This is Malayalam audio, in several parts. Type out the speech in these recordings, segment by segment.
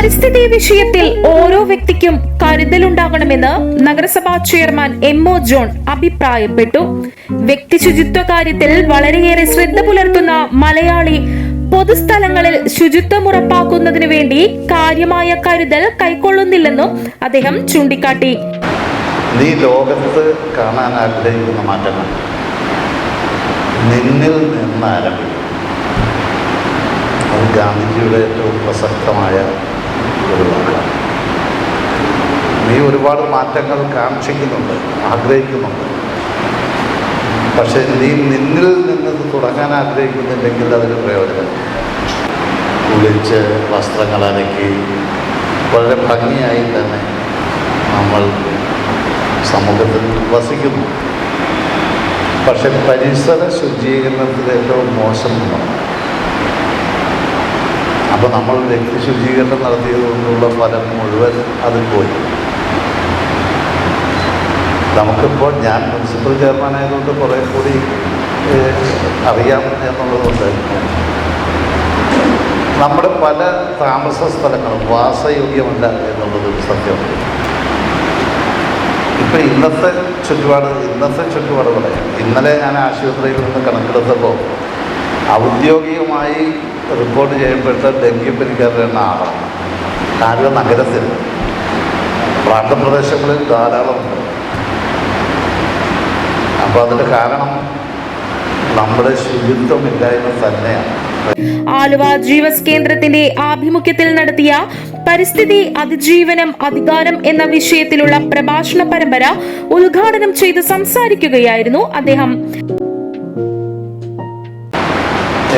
പരിസ്ഥിതി വിഷയത്തിൽ ഓരോ വ്യക്തിക്കും കരുതലുണ്ടാകണമെന്ന് നഗരസഭാ ചെയർമാൻ എം ഒ ജോൺ അഭിപ്രായപ്പെട്ടു. വ്യക്തി ശുചിത്വ കാര്യത്തിൽ വളരെയേറെ ശ്രദ്ധ പുലർത്തുന്ന മലയാളി പൊതുസ്ഥലങ്ങളിൽ ശുചിത്വം ഉറപ്പാക്കുന്നതിനു വേണ്ടി കാര്യമായ കരുതൽ കൈക്കൊള്ളുന്നില്ലെന്നും അദ്ദേഹം ചൂണ്ടിക്കാട്ടി. നീ ലോകത്ത് കാണാൻ ആഗ്രഹിക്കുന്ന മാറ്റങ്ങൾ. നിന്നിൽ നിന്ന് ആരംഭിക്കും. അത് ഗാന്ധിജിയുടെ ഏറ്റവും പ്രസക്തമായ വാക്കാണ് നീ ഒരുപാട് മാറ്റങ്ങൾ കാക്ഷിക്കുന്നുണ്ട് ആഗ്രഹിക്കുന്നുണ്ട്. പക്ഷെ നീ നിന്നിൽ നിന്ന് ഇത് തുടങ്ങാൻ ആഗ്രഹിക്കുന്നുണ്ടെങ്കിൽ അതിന് പ്രയോജനം കുളിച്ച് വസ്ത്രങ്ങൾ അലക്കി വളരെ ഭംഗിയായി തന്നെ നമ്മൾ സമൂഹത്തിൽ വസിക്കുന്നു. പക്ഷെ പരിസര ശുചീകരണത്തിൽ ഏറ്റവും മോശം ഒന്നാണ്. അപ്പോൾ നമ്മൾ വ്യക്തി ശുചീകരണം നടത്തിയത് കൊണ്ടുള്ള ഫലം മുഴുവൻ അതിൽ പോയി. നമുക്കിപ്പോൾ ഞാൻ മുനിസിപ്പൽ ചെയർമാനായതുകൊണ്ട് കുറേ കൂടി അറിയാം എന്നുള്ളതുകൊണ്ട് നമ്മുടെ പല താമസ സ്ഥലങ്ങളും വാസയോഗ്യമല്ല എന്നുള്ളത് സത്യമുണ്ട് ഇപ്പം ഇന്നത്തെ ചുറ്റുപാട് ഇന്നത്തെ ചുറ്റുപാട് പറയാം ഇന്നലെ ഞാൻ ആശുപത്രിയിൽ നിന്ന് കണക്കെടുത്തപ്പോൾ ഔദ്യോഗികമായി റിപ്പോർട്ട് ചെയ്യപ്പെട്ട ഡെങ്കിപ്പനിക്കാരുടെ എണ്ണ ആറാണ് ആലുവ നഗരത്തിൽ പ്രാന്തപ്രദേശങ്ങളിൽ ധാരാളമുണ്ട് അപ്പോൾ അതിന്റെ കാരണം നമ്മുടെ ശുചിത്വമില്ലായ്മ തന്നെയാണ്. ആലുവ ജീവസ് കേന്ദ്രത്തിന്റെ ആഭിമുഖ്യത്തിൽ നടത്തിയ പരിസ്ഥിതി അതിജീവനം അധികാരം എന്ന വിഷയത്തിലുള്ള പ്രഭാഷണ പരമ്പര ഉദ്ഘാടനം ചെയ്ത് സംസാരിക്കുകയായിരുന്നു അദ്ദേഹം.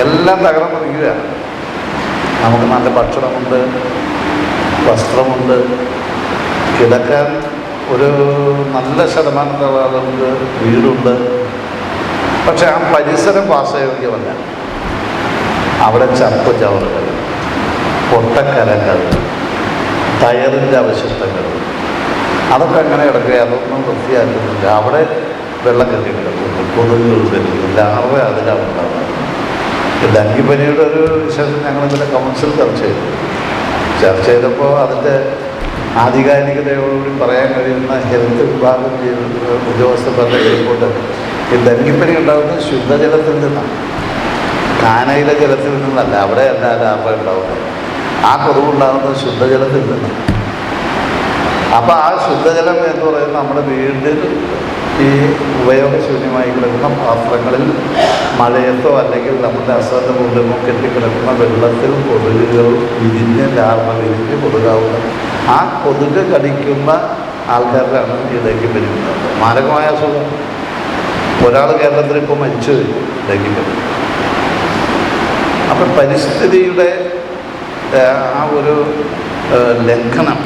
എല്ലാം തകർന്നിരിക്കുകയാണ് നമുക്ക് നല്ല ഭക്ഷണമുണ്ട് വസ്ത്രമുണ്ട്. കിടക്കാൻ ഒരു നല്ല ശതമാനത്തോളം വീടുണ്ട്. പക്ഷെ ആ പരിസരം വാസയോഗ്യമല്ല. അവിടെ ചപ്പ് ചവറുകൾ പൊട്ടക്കരങ്ങൾ ടയറിന്റെ അവശിഷ്ടങ്ങൾ. അതൊക്കെ അങ്ങനെ കിടക്കുക. അതൊന്നും വൃത്തിയാക്കുന്നില്ല. അവിടെ വെള്ളം കെട്ടി കിടക്കുന്നു കൊതുകുകൾ തരുന്നു ലാർവ അതിലാണ് ഉണ്ടാകുന്നത് ഡെങ്കിപ്പനിയുടെ ഒരു വിശേഷം ഞങ്ങൾ ഇന്നലെ കൗൺസിൽ ചർച്ച ചെയ്തു. ചർച്ച ചെയ്തപ്പോൾ അതിന്റെ ആധികാരികതയോടുകൂടി പറയാൻ കഴിയുന്ന ഹെൽത്ത് വിഭാഗം ഉദ്യോഗസ്ഥരുടെ റിപ്പോർട്ട് ഈ ഡെങ്കിപ്പനി ഉണ്ടാകുന്നത് ശുദ്ധജലത്തിൽ നിന്നാണ്. കാനയിലെ ജലത്തിൽ നിന്നല്ല അവിടെ അവിടെയല്ല ലാഭ ഉണ്ടാവുന്നത്. ആ കുറവുണ്ടാകുന്നത് ശുദ്ധജലത്തിൽ നിന്നാണ്. അപ്പോൾ ആ ശുദ്ധജലം എന്ന് പറയുന്നത് നമ്മുടെ വീട്ടിൽ ഈ ഉപയോഗശൂന്യമായി കിടക്കുന്ന പാത്രങ്ങളിൽ മഴയത്തോ അല്ലെങ്കിൽ നമ്മുടെ അശ്രദ്ധ മൂലമോ കെട്ടിക്കിടക്കുന്ന വെള്ളത്തിൽ കൊതുകുകൾ വിരിഞ്ഞ് ലാർവ വിരിഞ്ഞ് കൊതുകാവുന്ന ആ കൊതുക് കടിക്കുന്ന ആൾക്കാരിലാണ് ഈ ഡെങ്കിപ്പനി ഉണ്ടാകുന്നത് മാരകമായ അസുഖം. ഒരാൾ കേരളത്തിൽ ഇപ്പോൾ മരിച്ചു ഡെങ്കിപ്പനി അപ്പം പരിസ്ഥിതിയുടെ ആ ഒരു ലംഘനം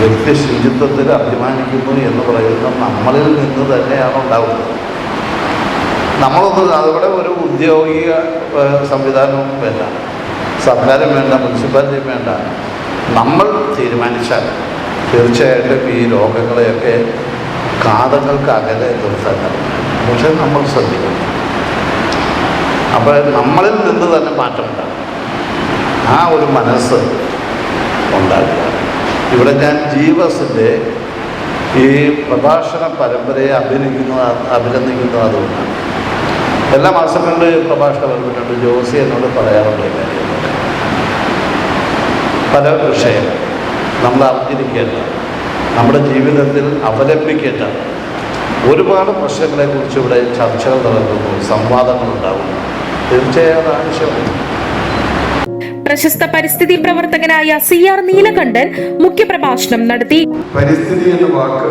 വ്യക്തി ശുചിത്വത്തിൽ അഭിമാനിക്കുന്നു എന്ന് പറയുന്ന നമ്മളിൽ നിന്ന് തന്നെയാണ് ഉണ്ടാകുന്നത് നമ്മളൊന്നും അവിടെ ഒരു ഔദ്യോഗിക ഏഹ്, സംവിധാനവും വേണ്ട. സർക്കാരും വേണ്ട മുനിസിപ്പാലിറ്റിയും വേണ്ട. നമ്മൾ തീരുമാനിച്ചാൽ തീർച്ചയായിട്ടും ഈ രോഗങ്ങളെയൊക്കെ കാതങ്ങൾക്ക് അകലെ നിർത്താൻ. പക്ഷേ നമ്മൾ ശ്രദ്ധിക്കണം. അപ്പോൾ നമ്മളിൽ നിന്ന് തന്നെ മാറ്റമുണ്ടാകും. ആ ഒരു മനസ്സ് ഉണ്ടാക്കുക ഇവിടെ ഞാൻ ജീവസിന്റെ ഈ പ്രഭാഷണ പരമ്പരയെ അഭിനയിക്കുന്ന അഭിനന്ദിക്കുന്നത് അതുകൊണ്ടാണ്. എല്ലാ മാസം കണ്ട് പ്രഭാഷണ പരമ്പരയുണ്ട് ജോസി എന്നോട് പറയാറുണ്ട് പല വിഷയങ്ങൾ നമ്മൾ അറിഞ്ഞിരിക്കേണ്ട നമ്മുടെ ജീവിതത്തിൽ അവലംബിക്കേണ്ട ഒരുപാട് പ്രശ്നങ്ങളെക്കുറിച്ച് ഇവിടെ ചർച്ചകൾ നടക്കുന്നു സംവാദങ്ങൾ ഉണ്ടാകുന്നു തീർച്ചയായും ആവശ്യമാണ്. പ്രശസ്ത പരിസ്ഥിതി പ്രവർത്തകനായ സി ആർ നീലകണ്ഠൻ മുഖ്യപ്രഭാഷണം നടത്തി. പരിസ്ഥിതി എന്ന വാക്ക്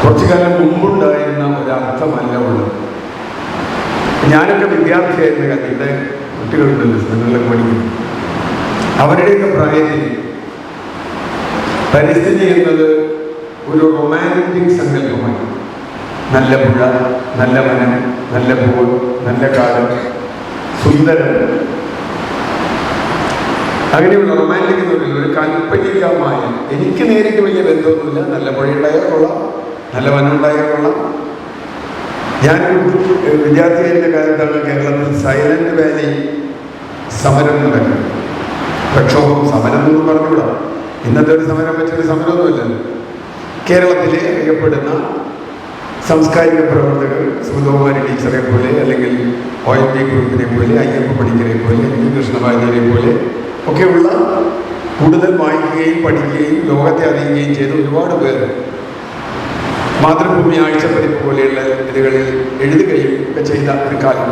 കുറച്ചു കാലം മുമ്പുണ്ടായിരുന്ന ഒരർത്ഥമല്ല ഉള്ളത്. ഞാനൊക്കെ വിദ്യാർത്ഥിയായിരുന്ന കഥയുടെ കുട്ടികളുണ്ടല്ലോ സ്ഥലങ്ങളിലൊക്കെ പഠിക്കുന്നു. അവരുടെയൊക്കെ പ്രായത്തിൽ പരിസ്ഥിതി എന്നത് ഒരു റൊമാന്റിക് സങ്കല്പമാണ്. നല്ല പുഴ നല്ല വനം നല്ല പൂവ് നല്ല കാട് സുന്ദരം അങ്ങനെയുള്ള റൊമാന്റിക് എന്ന് പറയുന്നത് ഒരു കാൽപ്പനികമായ എനിക്ക് നേരിട്ട് വലിയ ബന്ധമൊന്നുമില്ല. നല്ല പുഴയുണ്ടായാൽ കൊള്ളാം നല്ല വനം ഉണ്ടായാൽ കൊള്ളാം ഞാൻ വിദ്യാർത്ഥികളുടെ കാലത്താണ് കേരളത്തിൽ സൈലന്റ് വാലി സമരം നടക്കും പ്രക്ഷോഭം സമരം എന്നൊന്നും പറഞ്ഞുകൂടാ. ഇന്നത്തെ ഒരു സമരം വെച്ചൊരു സമരമൊന്നുമില്ലല്ലോ കേരളത്തിലെ അറിയപ്പെടുന്ന സാംസ്കാരിക പ്രവർത്തകർ സുഗതകുമാരി ടീച്ചറെ പോലെ അല്ലെങ്കിൽ ഒ എൻ ഡി ഗ്രൂപ്പിനെ പോലെ അയ്യപ്പ പണിക്കരെ പോലെ എൻ കൃഷ്ണവാര്യരെ പോലെ ഒക്കെയുള്ള കൂടുതൽ വായിക്കുകയും പഠിക്കുകയും ലോകത്തെ അറിയുകയും ചെയ്ത ഒരുപാട് പേർ മാതൃഭൂമി ആഴ്ചപ്പതിപ്പ് പോലെയുള്ള ഇതുകളിൽ എഴുതുകയും ഒക്കെ ചെയ്ത ഒരു കാലം.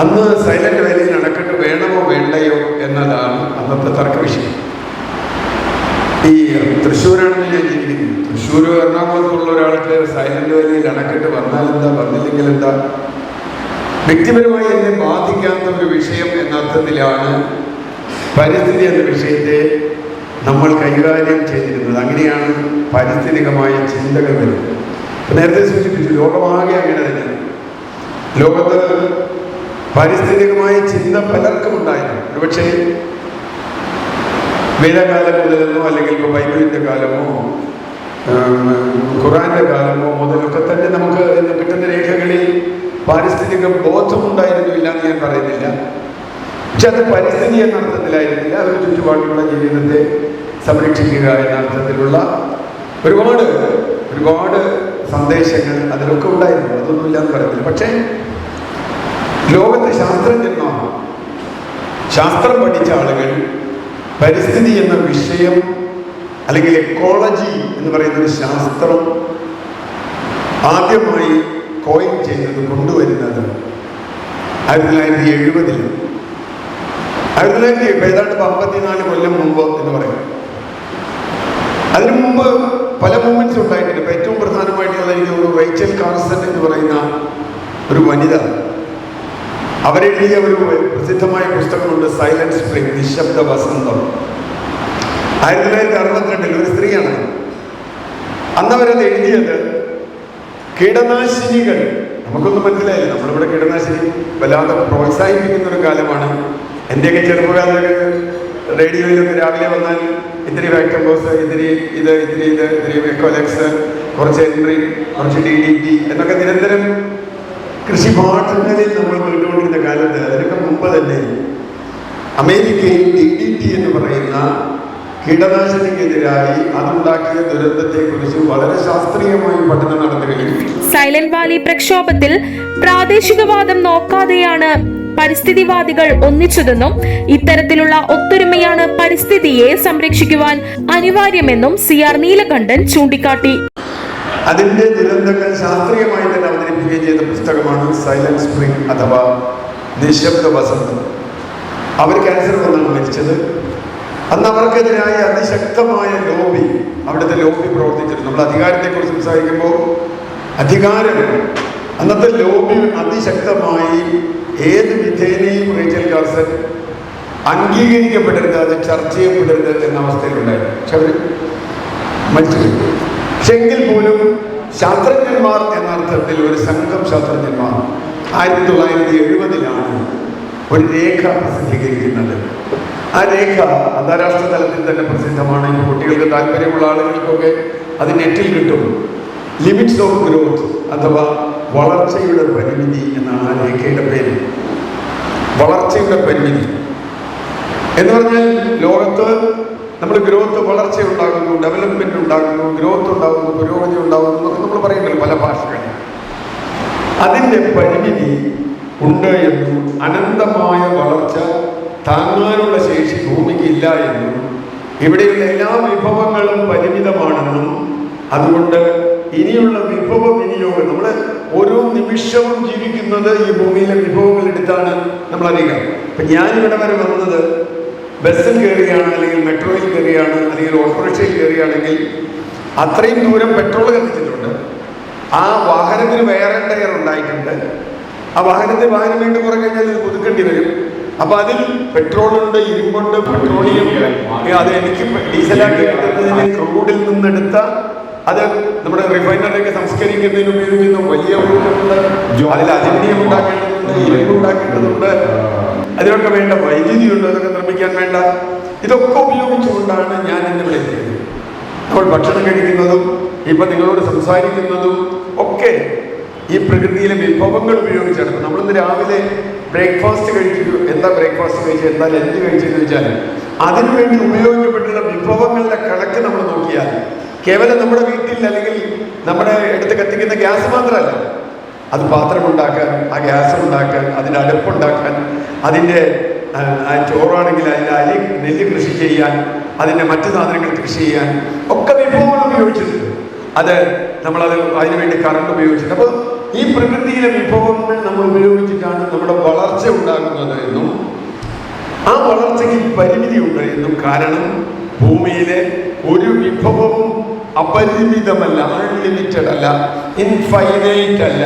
അന്ന് സൈലന്റ് വാലിയിൽ നടക്കട്ട് വേണമോ വേണ്ടയോ എന്നതാണ് അന്നത്തെ തർക്ക വിഷയം. ഈ തൃശ്ശൂരാണെന്ന് ഞാൻ ചിന്തിക്കുന്നു. തൃശ്ശൂർ എറണാകുളത്തുള്ള ഒരാൾക്ക് സൈലന്റ് വാലിയിൽ അണക്കെട്ട് വന്നാൽ എന്താ? വന്നില്ലെങ്കിൽ എന്താ? വ്യക്തിപരമായി എന്നെ ബാധിക്കാത്ത ഒരു വിഷയം എന്ന അർത്ഥത്തിലാണ് പരിസ്ഥിതി എന്ന വിഷയത്തെ നമ്മൾ കൈകാര്യം ചെയ്തിരുന്നത്. അങ്ങനെയാണ് പാരിസ്ഥിതികമായ ചിന്തകൾ വരുന്നത്. നേരത്തെ സൂചിപ്പിച്ചു ലോകമാകെ അങ്ങനെ തന്നെ. ലോകത്ത് പാരിസ്ഥിതികമായ ചിന്ത പലർക്കും ഉണ്ടായിരുന്നു. ഒരുപക്ഷെ വേദകാലം മുതലെന്നോ അല്ലെങ്കിൽ ഇപ്പോൾ ബൈബിളിന്റെ കാലമോ ഖുറാന്റെ കാലമോ മുതലൊക്കെ തന്നെ നമുക്ക് കിട്ടുന്ന രേഖകളിൽ പാരിസ്ഥിതിക ബോധമുണ്ടായിരുന്നില്ല എന്ന് ഞാൻ പറയുന്നില്ല. പക്ഷെ അത് പരിസ്ഥിതി എന്ന അർത്ഥത്തിലായിരുന്നില്ല. ഒരു ചുറ്റുപാടുള്ള ജീവിതത്തെ സംരക്ഷിക്കുക എന്ന അർത്ഥത്തിലുള്ള ഒരുപാട് ഒരുപാട് സന്ദേശങ്ങൾ അതിലൊക്കെ ഉണ്ടായിരുന്നു. അതൊന്നുമില്ല എന്ന് പറയുന്നില്ല. പക്ഷേ ലോകത്തെ ശാസ്ത്രജ്ഞന്മാർ ശാസ്ത്രം പഠിച്ച ആളുകൾ പരിസ്ഥിതി എന്ന വിഷയം അല്ലെങ്കിൽ എക്കോളജി എന്ന് പറയുന്ന ഒരു ശാസ്ത്രം ആദ്യമായി കോയിൻ ചെയ്തത് കൊണ്ടുവരുന്നത്. ആയിരത്തി തൊള്ളായിരത്തി എഴുപതിൽ ആയിരത്തി തൊള്ളായിരത്തി ഏതാണ്ട് അമ്പത്തിനാല് കൊല്ലം മുമ്പ് എന്ന് പറയും അതിനു മുമ്പ് പല മൂവ്മെന്റ്സ് ഉണ്ടായിട്ടുണ്ട്. ഇപ്പൊ ഏറ്റവും പ്രധാനമായിട്ടുള്ള എനിക്ക് തോന്നുന്നു റേച്ചൽ കാർസൺ എന്ന് പറയുന്ന ഒരു വനിത അവരെഴുതിയ ഒരു പ്രസിദ്ധമായ പുസ്തകമുണ്ട് സൈലൻസ് സ്പ്രിംഗ് നിശബ്ദ വസന്തം. ആയിരത്തി തൊള്ളായിരത്തി അറുപത്തിരണ്ടിൽ ഒരു സ്ത്രീയാണ്. അന്നവരത് എഴുതിയത് കീടനാശിനികൾ. നമുക്കൊന്നും മനസ്സിലായില്ല. നമ്മളിവിടെ കീടനാശിനി വല്ലാതെ പ്രോത്സാഹിപ്പിക്കുന്ന ഒരു കാലമാണ്. എന്റെയൊക്കെ ചെറുപ്പകാലത്ത് റേഡിയോയിലൊക്കെ രാവിലെ വന്നാൽ ഇത്തിരി വാക്ടംബോസ് ഇത്തിരി ഇത് ഇത്തിരി ഇത് ഇത്തിരി വെക്കോലെക്സ് കുറച്ച് എൻട്രി കുറച്ച് ഡി ഡി ടി എന്നൊക്കെ നിരന്തരം കൃഷി പാഠങ്ങളിൽ നമ്മൾ കേട്ടുകൊണ്ടിരുന്ന കാലത്ത് അതിനൊക്കെ മുമ്പ് തന്നെ അമേരിക്കയിൽ ഡി ഡി ടി എന്ന് പറയുന്ന കീടനാശിനിക്കെതിരായി അതുണ്ടാക്കിയ ദുരന്തത്തെക്കുറിച്ച് വളരെ ശാസ്ത്രീയമായി പഠനം നടത്തുകയും സൈലന്റ് വാലി പ്രക്ഷോഭത്തിൽ പ്രാദേശികവാദം നോക്കാതെയാണ് പരിസ്ഥിതിവാദികൾ ഒന്നിച്ചതെന്നും ഇത്തരത്തിലുള്ള ഒത്തൊരുമയാണ് പരിസ്ഥിതിയെ സംരക്ഷിക്കുവാൻ അനിവാര്യമെന്നും സി ആർ നീലകണ്ഠൻ ചൂണ്ടിക്കാട്ടി. അതിന്റെ ദുരന്തങ്ങൾ ശാസ്ത്രീയമായി തന്നെ അവതരിപ്പിക്കുകയും ചെയ്ത പുസ്തകമാണ് സൈലന്റ് സ്പ്രിംഗ് അഥവാ നിശബ്ദ വസന്തം. അവർ ക്യാൻസർ വന്നാണ് മരിച്ചത്. അന്ന് അവർക്കെതിരായ അതിശക്തമായ ലോബി അവിടുത്തെ ലോബി പ്രവർത്തിച്ചിരുന്നു. നമ്മൾ അധികാരത്തെ അധികാരത്തെക്കുറിച്ച് സംസാരിക്കുമ്പോൾ അധികാരം അന്നത്തെ ലോബി അതിശക്തമായി ഏത് വിധേനയും റേച്ചൽ കാർസൺ അംഗീകരിക്കപ്പെടരുത് അത് ചർച്ച ചെയ്യപ്പെടരുത് എന്ന അവസ്ഥയിലുണ്ടായിരുന്നു. പക്ഷെ അവർ മരിച്ചു എങ്കിൽ പോലും ശാസ്ത്രജ്ഞന്മാർ എന്ന അർത്ഥത്തിൽ ഒരു സംഘം ശാസ്ത്രജ്ഞന്മാർ ആയിരത്തി തൊള്ളായിരത്തി എഴുപതിലാണ് ഒരു രേഖ പ്രസിദ്ധീകരിക്കുന്നത്. ആ രേഖ അന്താരാഷ്ട്ര തലത്തിൽ തന്നെ പ്രസിദ്ധമാണ്. ഈ കുട്ടികൾക്ക് താല്പര്യമുള്ള ആളുകൾക്കൊക്കെ അത് നെറ്റിൽ കിട്ടും. ലിമിറ്റ്സ് ഓഫ് ഗ്രോത്ത് അഥവാ വളർച്ചയുടെ പരിമിതി എന്നാണ് ആ രേഖയുടെ പേര്. വളർച്ചയുടെ പരിമിതി. എന്ന് പറഞ്ഞാൽ ലോകത്ത് നമ്മൾ ഗ്രോത്ത് വളർച്ച ഉണ്ടാകുന്നു ഡെവലപ്മെന്റ് ഉണ്ടാകുന്നു ഗ്രോത്ത് ഉണ്ടാകുന്നു പുരോഗതി ഉണ്ടാകുന്നു എന്നൊക്കെ നമ്മൾ പറയുന്നുണ്ട് പല ഭാഷകളിൽ. അതിന്റെ പരിമിതി ഉണ്ട് എന്നും അനന്തമായ വളർച്ച താങ്ങാനുള്ള ശേഷി ഭൂമിക്ക് ഇല്ല എന്നും ഇവിടെയുള്ള എല്ലാ വിഭവങ്ങളും പരിമിതമാണെന്നും അതുകൊണ്ട് ഇനിയുള്ള വിഭവ വിനിയോഗം നമ്മൾ ഓരോ നിമിഷവും ജീവിക്കുന്നത് ഈ ഭൂമിയിലെ വിഭവങ്ങൾ എടുത്താണ് നമ്മൾ അറിയുക ഇപ്പൊ ഞാനിവിടെ വരെ വന്നത് ബസ്സിൽ കയറിയാണ് അല്ലെങ്കിൽ മെട്രോയിൽ കയറിയാണ് അല്ലെങ്കിൽ ഓട്ടോറിക്ഷയിൽ കയറിയാണെങ്കിൽ അത്രയും ദൂരം പെട്രോൾ കത്തിച്ചിട്ടുണ്ട്. ആ വാഹനത്തിന് വേറെ ടയർ ഉണ്ടായിട്ടുണ്ട്. ആ വാഹനത്തിൽ വാഹനം വീണ്ടും കുറെ കഴിഞ്ഞാൽ ഇത് പുതുക്കേണ്ടി വരും. അപ്പൊ അതിൽ പെട്രോളുണ്ട് ഇരുമ്പുണ്ട് പെട്രോളിയം. അത് എനിക്ക് ഡീസലാക്കി കിട്ടുന്നതിന് ക്രൂഡിൽ നിന്നെടുത്ത അത് നമ്മുടെ റിഫൈനറിയൊക്കെ സംസ്കരിക്കുന്നതിന് ഉപയോഗിക്കുന്ന വലിയ ഊർജമുണ്ട് അതിൽ അലുമിനിയം ഉണ്ടാക്കേണ്ടതുണ്ട് ഇരുമ്പ് ഉണ്ടാക്കേണ്ടതുണ്ട്. അതിനൊക്കെ വേണ്ട വൈദ്യുതി ഉണ്ട് അതൊക്കെ നിർമ്മിക്കാൻ വേണ്ട. ഇതൊക്കെ ഉപയോഗിച്ചുകൊണ്ടാണ് ഞാൻ എന്നെ ഇവിടെ അപ്പോൾ നമ്മൾ ഭക്ഷണം കഴിക്കുന്നതും ഇപ്പൊ നിങ്ങളോട് സംസാരിക്കുന്നതും ഒക്കെ ഈ പ്രകൃതിയിലെ വിഭവങ്ങൾ ഉപയോഗിച്ചാണ്. നമ്മളിന്ന് രാവിലെ ബ്രേക്ക്ഫാസ്റ്റ് കഴിച്ചു എന്താ ബ്രേക്ക്ഫാസ്റ്റ് കഴിച്ചു എന്താ ലഞ്ച് കഴിച്ചു എന്ന് വെച്ചാൽ അതിനുവേണ്ടി ഉപയോഗിക്കപ്പെട്ടുള്ള വിഭവങ്ങളുടെ കണക്ക് നമ്മൾ നോക്കിയാൽ കേവലം നമ്മുടെ വീട്ടിൽ അല്ലെങ്കിൽ നമ്മുടെ എടുത്ത് കത്തിക്കുന്ന ഗ്യാസ് മാത്രമല്ല. അത് പാത്രം ഉണ്ടാക്കാൻ ആ ഗ്യാസ് ഉണ്ടാക്കാൻ അതിന്റെ അടുപ്പുണ്ടാക്കാൻ അതിന്റെ ചോറാണെങ്കിൽ അതിന്റെ അരി നെല്ല് കൃഷി ചെയ്യാൻ അതിന്റെ മറ്റു സാധനങ്ങൾ കൃഷി ചെയ്യാൻ ഒക്കെ വിഭവങ്ങൾ ഉപയോഗിച്ചിട്ടുണ്ട് അത് നമ്മളത് അതിനുവേണ്ടി കറണ്ട് ഉപയോഗിച്ചിട്ടുണ്ട് അപ്പോൾ ഈ പ്രകൃതിയിലെ വിഭവങ്ങൾ നമ്മൾ ഉപയോഗിച്ചിട്ടാണ് നമ്മുടെ വളർച്ച ഉണ്ടാകുന്നത് എന്നും ആ വളർച്ചയ്ക്ക് പരിമിതിയുണ്ട് എന്നും കാരണം ഭൂമിയിലെ ഒരു വിഭവവും അപരിമിതമല്ല അൺലിമിറ്റഡ് അല്ല ഇൻഫൈനൈറ്റ് അല്ല.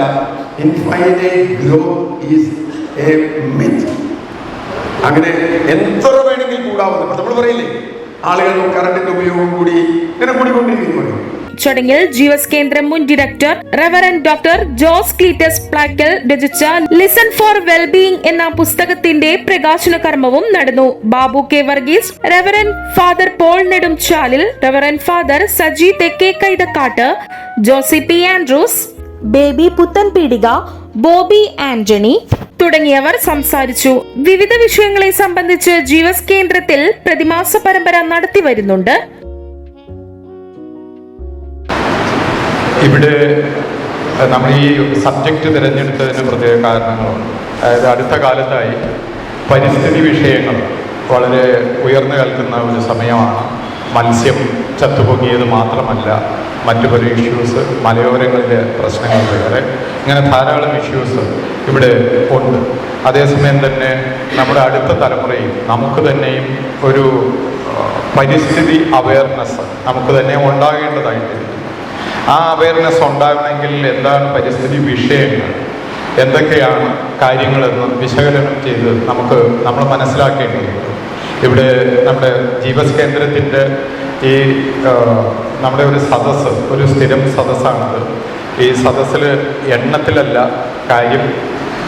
ഇൻഫൈനൈറ്റ് ഈസ് എ മിത്ത് അങ്ങനെ എത്ര വേണമെങ്കിൽ കൂടാവുന്ന നമ്മൾ പറയില്ലേ ആളുകൾ കറണ്ടിന്റെ ഉപയോഗം കൂടി ഇങ്ങനെ കൂടിക്കൊണ്ടിരിക്കുന്നു. ചടങ്ങിൽ ജീവസ് കേന്ദ്രം മുൻ director reverend doctor Jose Cleetus Plackal രചിച്ച ലിസൺ ഫോർ വെൽബീയിങ് എന്ന പുസ്തകത്തിന്റെ പ്രകാശന കർമ്മവും നടന്നു. Babu K Varghese reverend father Paul Nedumchalil reverend father Saji Thekke Kaithakkattu Josy P Andrews Baby Puthenpeedika Bobby Antony തുടങ്ങിയവർ സംസാരിച്ചു. വിവിധ വിഷയങ്ങളെ സംബന്ധിച്ച് ജീവസ് കേന്ദ്രത്തിൽ പ്രതിമാസ പരമ്പര നടത്തി ഇവിടെ നമ്മൾ ഈ സബ്ജക്റ്റ് തിരഞ്ഞെടുത്തതിന് പ്രത്യേക കാരണങ്ങളുണ്ട്. അതായത് അടുത്ത കാലത്തായി പരിസ്ഥിതി വിഷയങ്ങൾ വളരെ ഉയർന്നു കേൾക്കുന്ന ഒരു സമയമാണ്. മത്സ്യം ചത്തുപൊങ്ങിയത് മാത്രമല്ല മറ്റു പല ഇഷ്യൂസ് മലയോരങ്ങളിലെ പ്രശ്നങ്ങൾ വേറെ. ഇങ്ങനെ ധാരാളം ഇഷ്യൂസ് ഇവിടെ ഉണ്ട്. അതേസമയം തന്നെ നമ്മുടെ അടുത്ത തലമുറയിൽ നമുക്ക് തന്നെയും ഒരു പരിസ്ഥിതി അവയർനെസ് നമുക്ക് തന്നെ ഉണ്ടാകേണ്ടതായിട്ടുണ്ട് ആ അവയർനെസ് ഉണ്ടാകണമെങ്കിൽ എന്താണ് പരിസ്ഥിതി വിഷയങ്ങൾ? എന്തൊക്കെയാണ് കാര്യങ്ങളെന്ന് വിശകലനം ചെയ്ത് നമുക്ക് നമ്മൾ മനസ്സിലാക്കേണ്ടതുണ്ട് ഇവിടെ നമ്മുടെ ജീവസ് കേന്ദ്രത്തിന്റെ ഈ നമ്മുടെ ഒരു സദസ്സ് ഒരു സ്ഥിരം സദസ്സാണത്. ഈ സദസ്സിൽ എണ്ണത്തിലല്ല കാര്യം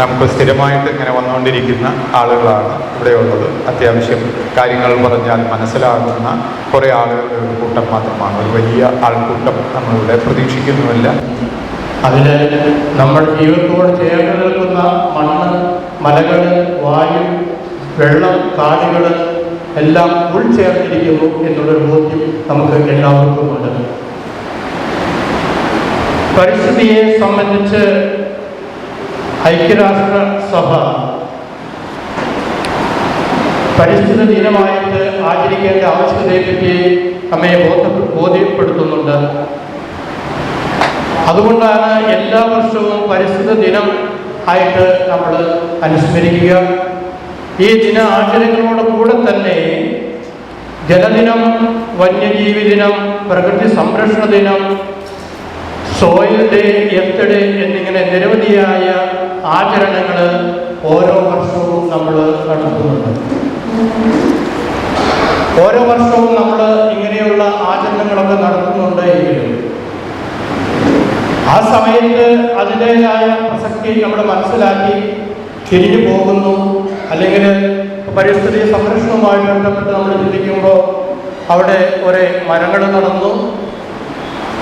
നമുക്ക് സ്ഥിരമായിട്ട് ഇങ്ങനെ വന്നുകൊണ്ടിരിക്കുന്ന ആളുകളാണ് ഇവിടെയുള്ളത് അത്യാവശ്യം കാര്യങ്ങൾ പറഞ്ഞാൽ മനസ്സിലാകുന്ന കുറേ ആളുകളുടെ ഒരു കൂട്ടം മാത്രമാണ്. ഒരു വലിയ ആൾക്കൂട്ടം നമ്മളിവിടെ പ്രതീക്ഷിക്കുന്നുമില്ല. അതിൽ നമ്മൾ ജീവിതത്തോട് ചേർന്ന് നിൽക്കുന്ന മണ്ണ് മലകൾ വായു വെള്ളം കാടുകൾ എല്ലാം ഉൾച്ചേർന്നിരിക്കുന്നു എന്നുള്ളൊരു ബോധ്യം നമുക്ക് എല്ലാവർക്കും ഉണ്ട്. പരിസ്ഥിതിയെ സംബന്ധിച്ച് ഐക്യരാഷ്ട്ര സഭ പരിസ്ഥിതി ദിനമായിട്ട് ആചരിക്കേണ്ട ആവശ്യകതയെപ്പറ്റി നമ്മെ ബോധ ബോധ്യപ്പെടുത്തുന്നുണ്ട്. അതുകൊണ്ടാണ് എല്ലാ വർഷവും പരിസ്ഥിതി ദിനം ആയിട്ട് നമ്മൾ അനുസ്മരിക്കുക. ഈ ദിന ആചരണങ്ങളോട് കൂടെ തന്നെ ജലദിനം വന്യജീവി ദിനം പ്രകൃതി സംരക്ഷണ ദിനം സോയിൽ ഡേ എർത്ത് ഡേ എന്നിങ്ങനെ നിരവധിയായ ആചരണങ്ങൾ ഓരോ വർഷവും നമ്മൾ നടത്തുന്നുണ്ട്. ഓരോ വർഷവും നമ്മൾ ഇങ്ങനെയുള്ള ആചരണങ്ങളൊക്കെ നടത്തുന്നുണ്ട് എങ്കിലും ആ സമയത്ത് അതിന്റെതായ പ്രസക്തി നമ്മൾ മനസ്സിലാക്കി തിരിഞ്ഞു പോകുന്നു. അല്ലെങ്കിൽ പരിസ്ഥിതി സംരക്ഷണവുമായി ബന്ധപ്പെട്ട് നമ്മൾ ചിന്തിക്കുമ്പോൾ അവിടെ ഒരേ മരങ്ങൾ നടന്നു.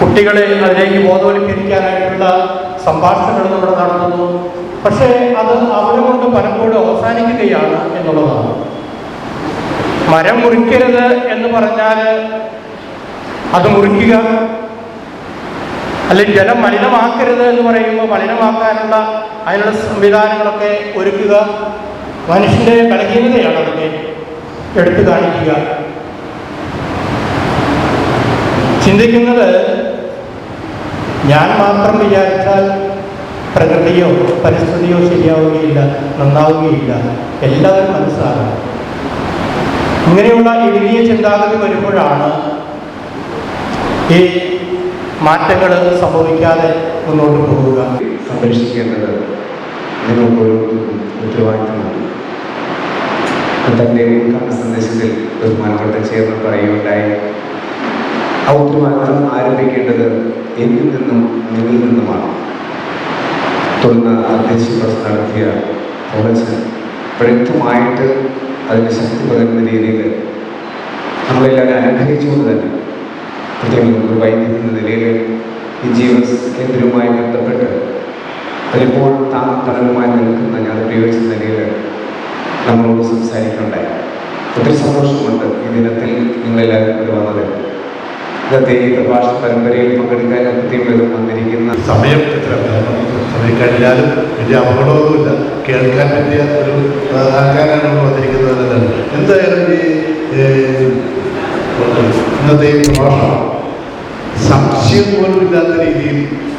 കുട്ടികളെ അതിലേക്ക് ബോധവൽക്കരിക്കാനായിട്ടുള്ള സംഭാഷണങ്ങൾ നമ്മൾ നടത്തുന്നു. പക്ഷേ അത് അവരെ കൊണ്ട് പലപ്പോഴും അവസാനിക്കുകയാണ് എന്നുള്ളതാണ്. മരം മുറിക്കരുത് എന്ന് പറഞ്ഞാൽ അത് മുറിക്കുക. അല്ലെങ്കിൽ ജലം മലിനമാക്കരുത് എന്ന് പറയുമ്പോൾ മലിനമാക്കാനുള്ള അതിനുള്ള സംവിധാനങ്ങളൊക്കെ ഒരുക്കുക. മനുഷ്യന്റെ ബലഹീനതയാണ് അതൊക്കെ എടുത്തു കാണിക്കുക. ചിന്തിക്കുന്നത് ഞാൻ മാത്രം വിചാരിച്ചാൽ പ്രകൃതിയോ പരിസ്ഥിതിയോ ശരിയാവുകയില്ല നന്നാവുകയില്ല. എല്ലാവരും മനസ്സിലാകണം ഇങ്ങനെയുള്ള ഇടുങ്ങിയ ചിന്താഗതി വരുമ്പോഴാണ് ഈ മാറ്റങ്ങൾ സംഭവിക്കാതെ മുന്നോട്ട് പോവുക. സംരക്ഷിക്കേണ്ടത് നിങ്ങൾക്ക് സന്ദേശത്തിൽ ബഹുമാനപ്പെട്ട ചേർന്ന് പറയുകയുണ്ടായി. ആ ഉത്തരവാദിത്തം ആരംഭിക്കേണ്ടത് എന്നിൽ നിന്നും നിങ്ങളിൽ നിന്നുമാണ്. തുടർന്ന് അധ്യക്ഷ പ്രശ്നം നടത്തിയ കോളേജ് വ്യക്തമായിട്ട് അതിന് ശക്തി പകരുന്ന രീതിയിൽ നമ്മളെല്ലാവരും അനുഗ്രഹിച്ചുകൊണ്ട് തന്നെ പ്രത്യേകം ഒരു വൈദ്യുതി എന്ന നിലയിൽ ഈ ജീവ കേന്ദ്രവുമായി ബന്ധപ്പെട്ട് അതിലിപ്പോൾ താൻ തടലുമായി നിൽക്കുന്ന ഞാൻ ഉപയോഗിച്ച നിലയിൽ നമ്മളോട് സംസാരിക്കണ്ടായി. ഒത്തിരി സന്തോഷമുണ്ട് ഈ ദിനത്തിൽ നിങ്ങളെല്ലാവരും ഇവിടെ വന്നത്. ഇന്നത്തെ ഈ പ്രഭാഷണ പരമ്പരയിൽ പങ്കെടുക്കാൻ പ്രത്യേകം പേരും വന്നിരിക്കുന്ന സമയം എത്ര? സമയം കഴിഞ്ഞാലും വലിയ അപകടമൊന്നുമില്ല. കേൾക്കാൻ പറ്റിയ ഒരു ആൾക്കാരാണ് നമ്മൾ വന്നിരിക്കുന്നത് എന്നതാണ്. എന്തായാലും ഈ ഇന്നത്തെ ഈ പ്രഭാഷണം സംശയം പോലും ഇല്ലാത്ത രീതിയിൽ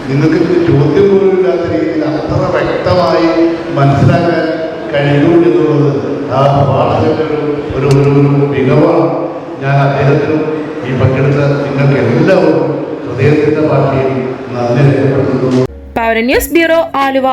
നിങ്ങൾക്ക് ചോദ്യം പോലും ഇല്ലാത്ത രീതിയിൽ അത്ര വ്യക്തമായി മനസ്സിലാക്കാൻ കഴിയൂ എന്നുള്ളത് ആ പ്രഭാഷകന്റെ ഒരു ഒരു ഒരു മികവാണ്. ഞാൻ അദ്ദേഹത്തിനും ഈ പങ്കെടുത്ത നിങ്ങൾക്ക് എല്ലാവരും ഹൃദയത്തിന്റെ ഭാഷയിൽ നന്ദി രേഖപ്പെടുത്തുന്നു. Power news bureau Aluva